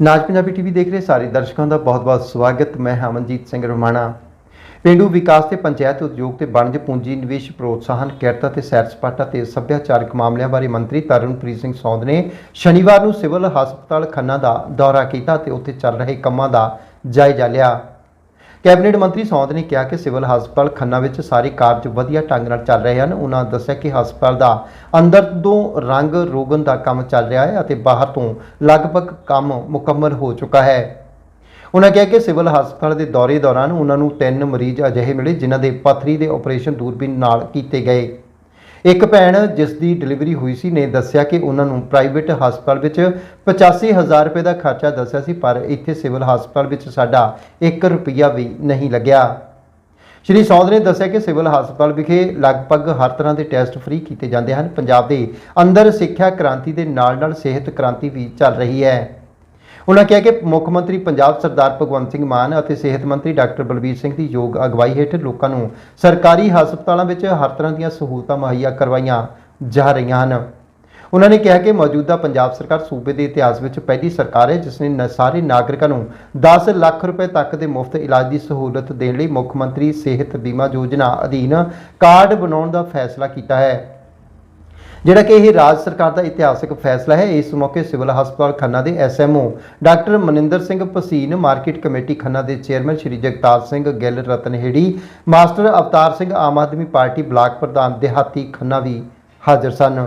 ਨਾਜ Punjabi TV ਦੇਖ ਰਹੇ ਸਾਰੇ ਦਰਸ਼ਕਾਂ ਦਾ ਬਹੁਤ-ਬਹੁਤ ਸਵਾਗਤ। ਮੈਂ ਹਮਨਜੀਤ ਸਿੰਘ ਰਮਾਣਾ। ਪਿੰਡੂ ਵਿਕਾਸ ਤੇ ਪੰਚਾਇਤ ਉਦਯੋਗ ਤੇ ਵਣਜ ਪੂੰਜੀ ਨਿਵੇਸ਼ ਪ੍ਰੋਤਸਾਹਨ ਕਿਰਤਾ ਤੇ ਸੈਰ ਸਪਾਟਾ ਤੇ ਸੱਭਿਆਚਾਰਕ ਮਾਮਲਿਆਂ ਬਾਰੇ ਮੰਤਰੀ ਤਰਨਪ੍ਰੀਤ ਸਿੰਘ ਸੌਂਦ ਨੇ ਸ਼ਨੀਵਾਰ ਨੂੰ ਸਿਵਲ ਹਸਪਤਾਲ ਖੰਨਾ ਦਾ ਦੌਰਾ ਕੀਤਾ ਤੇ ਉੱਥੇ ਚੱਲ ਰਹੇ ਕੰਮਾਂ ਦਾ ਜਾਇਜ਼ਾ ਲਿਆ। ਕੈਬਨਿਟ ਮੰਤਰੀ ਸੌਂਦ ਨੇ ਕਿਹਾ ਕਿ ਸਿਵਲ ਹਸਪਤਾਲ ਖੰਨਾ ਵਿੱਚ ਸਾਰੇ ਕਾਰਜ ਵਧੀਆ ਢੰਗ ਨਾਲ ਚੱਲ ਰਹੇ ਹਨ। ਉਹਨਾਂ ਦੱਸਿਆ ਕਿ ਹਸਪਤਾਲ ਦਾ ਅੰਦਰ ਤੋਂ ਰੰਗ ਰੋਗਨ ਦਾ ਕੰਮ ਚੱਲ ਰਿਹਾ ਹੈ ਅਤੇ ਬਾਹਰ ਤੋਂ ਲਗਭਗ ਕੰਮ ਮੁਕੰਮਲ ਹੋ ਚੁੱਕਾ ਹੈ। ਉਹਨਾਂ ਕਿਹਾ ਕਿ ਸਿਵਲ ਹਸਪਤਾਲ ਦੇ ਦੌਰੇ ਦੌਰਾਨ ਉਹਨਾਂ ਨੂੰ ਤਿੰਨ ਮਰੀਜ਼ ਅਜਿਹੇ ਮਿਲੇ ਜਿਨ੍ਹਾਂ ਦੇ ਪੱਥਰੀ ਦੇ ਆਪਰੇਸ਼ਨ ਦੂਰਬੀਨ ਨਾਲ ਕੀਤੇ ਗਏ। ਇੱਕ ਭੈਣ ਜਿਸ ਦੀ ਡਿਲੀਵਰੀ ਹੋਈ ਸੀ ਨੇ ਦੱਸਿਆ ਕਿ ਉਹਨਾਂ ਨੂੰ ਪ੍ਰਾਈਵੇਟ ਹਸਪਤਾਲ ਵਿੱਚ 85000 ਰੁਪਏ ਦਾ ਖਰਚਾ ਦੱਸਿਆ ਸੀ, ਪਰ ਇੱਥੇ ਸਿਵਲ ਹਸਪਤਾਲ ਵਿੱਚ ਸਾਡਾ 1 ਰੁਪਿਆ ਵੀ ਨਹੀਂ ਲੱਗਿਆ। ਸ਼੍ਰੀ ਸੌਦ ਨੇ ਦੱਸਿਆ ਕਿ ਸਿਵਲ ਹਸਪਤਾਲ ਵਿਖੇ ਲਗਭਗ ਹਰ ਤਰ੍ਹਾਂ ਦੇ ਟੈਸਟ ਫ੍ਰੀ ਕੀਤੇ ਜਾਂਦੇ ਹਨ। ਪੰਜਾਬ ਦੇ ਅੰਦਰ ਸਿੱਖਿਆ ਕ੍ਰਾਂਤੀ ਦੇ ਨਾਲ-ਨਾਲ ਸਿਹਤ ਕ੍ਰਾਂਤੀ ਵੀ ਚੱਲ ਰਹੀ ਹੈ। ਉਹਨਾਂ ਕਿਹਾ ਕਿ ਮੁੱਖ ਮੰਤਰੀ ਪੰਜਾਬ ਸਰਦਾਰ ਭਗਵੰਤ ਸਿੰਘ ਮਾਨ ਅਤੇ ਸਿਹਤ ਮੰਤਰੀ ਡਾਕਟਰ ਬਲਬੀਰ ਸਿੰਘ ਦੀ ਯੋਗ ਅਗਵਾਈ ਹੇਠ ਲੋਕਾਂ ਨੂੰ ਸਰਕਾਰੀ ਹਸਪਤਾਲਾਂ ਵਿੱਚ ਹਰ ਤਰ੍ਹਾਂ ਦੀਆਂ ਸਹੂਲਤਾਂ ਮੁਹੱਈਆ ਕਰਵਾਈਆਂ ਜਾ ਰਹੀਆਂ ਹਨ। ਉਹਨਾਂ ਨੇ ਕਿਹਾ ਕਿ ਮੌਜੂਦਾ ਪੰਜਾਬ ਸਰਕਾਰ ਸੂਬੇ ਦੇ ਇਤਿਹਾਸ ਵਿੱਚ ਪਹਿਲੀ ਸਰਕਾਰ ਹੈ, ਜਿਸ ਨੇ ਸਾਰੇ ਨਾਗਰਿਕਾਂ ਨੂੰ 10 ਲੱਖ ਰੁਪਏ ਤੱਕ ਦੇ ਮੁਫਤ ਇਲਾਜ ਦੀ ਸਹੂਲਤ ਦੇਣ ਲਈ ਮੁੱਖ ਮੰਤਰੀ ਸਿਹਤ ਬੀਮਾ ਯੋਜਨਾ ਅਧੀਨ ਕਾਰਡ ਬਣਾਉਣ ਦਾ ਫੈਸਲਾ ਕੀਤਾ ਹੈ। ਜਿਹੜਾ ਕਿ ਇਹ ਰਾਜ ਸਰਕਾਰ ਦਾ ਇਤਿਹਾਸਕ ਫੈਸਲਾ ਹੈ, ਇਸ ਮੌਕੇ ਸਿਵਲ ਹਸਪਤਾਲ ਖੰਨਾ ਦੇ SMO doctor Maninder Singh Bhasin market committee Khanna ਦੇ chairman Shri Jagtar Singh Gill Ratanheri master Avtar Singh Aam Aadmi party block ਪ੍ਰਧਾਨ ਦਿਹਾਤੀ ਖੰਨਾ ਵੀ ਹਾਜ਼ਰ ਸਨ।